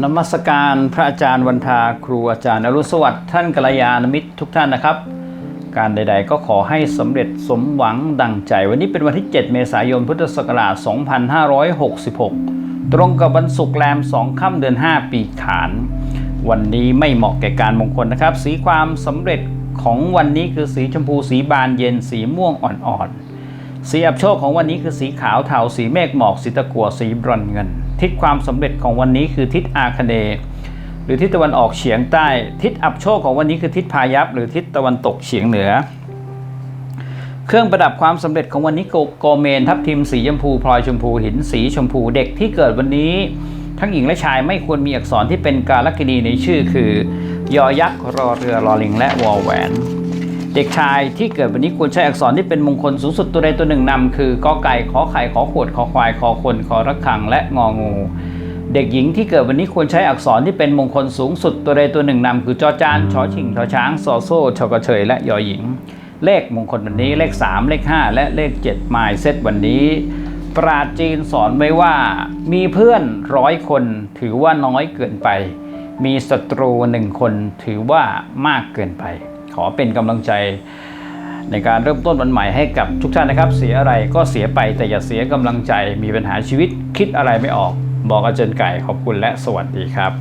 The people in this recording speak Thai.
นมัสการพระอาจารย์วันทาครูอาจารย์อรุสวัสดิ์ท่านกัลยาณมิตรทุกท่านนะครับ การใด ๆ ก็ขอให้สำเร็จสมหวังดังใจ วันนี้เป็นวันที่ 7 เมษายนพุทธศักราช 2566 ตรงกับวันศุกร์แรม 2 ค่ำเดือน 5 ปีขาน วันนี้ไม่เหมาะแก่การมงคลนะครับ สีความสำเร็จของวันนี้คือสีชมพูสีบานเย็นสีม่วงอ่อนๆ สีอับโชคของวันนี้คือสีขาวเทาสีเมฆหมอกสีตะกั่วสีบรอนเงิน ทิศความสำเร็จของวันนี้คือทิศอาคเนหรือทิศตะวันออกเฉียงใต้ ทิศอับโชคของวันนี้คือทิศพายัพหรือทิศตะวันตกเฉียงเหนือ เครื่องประดับความสำเร็จของวันนี้โกเมน ทับทิมสีชมพูพลอยชมพูหินสีชมพูเด็กที่เกิดวันนี้ ทั้งหญิงและชายไม่ควรมีอักษรที่เป็นการลักษณีในชื่อ คือยอยักษ์รอเรือรอลิงและวอแหวน เด็กชายที่เกิดวันนี้ควรใช้อักษรที่เป็นมงคลสูงสุดตัวใดตัวหนึ่งนำคือกอไก่ขอไข่ขอขวดขอควายขอคนขอระฆังและงองู เด็กหญิงที่เกิดวันนี้ควรใช้อักษรที่เป็นมงคลสูงสุดตัวใดตัวหนึ่งนำคือจอจานชอชิงชอช้างซอโซ่ชอกระเฉยและยอหญิง เลขมงคลวันนี้เลข 3 เลข 5 และเลข7หมายเซตวันนี้ ปราชจีนสอนไว้ว่ามีเพื่อนร้อยคนถือว่าน้อยเกินไป มีศัตรูหนึ่งคนถือว่ามากเกินไป ขอเป็นกำลังใจในการเริ่มต้นวันใหม่ให้กับทุกท่านนะครับ เสียอะไรก็เสียไปแต่อย่าเสียกำลังใจมีปัญหาชีวิตคิดอะไรไม่ออก บอกอาจารย์ไก่ขอบคุณและสวัสดีครับ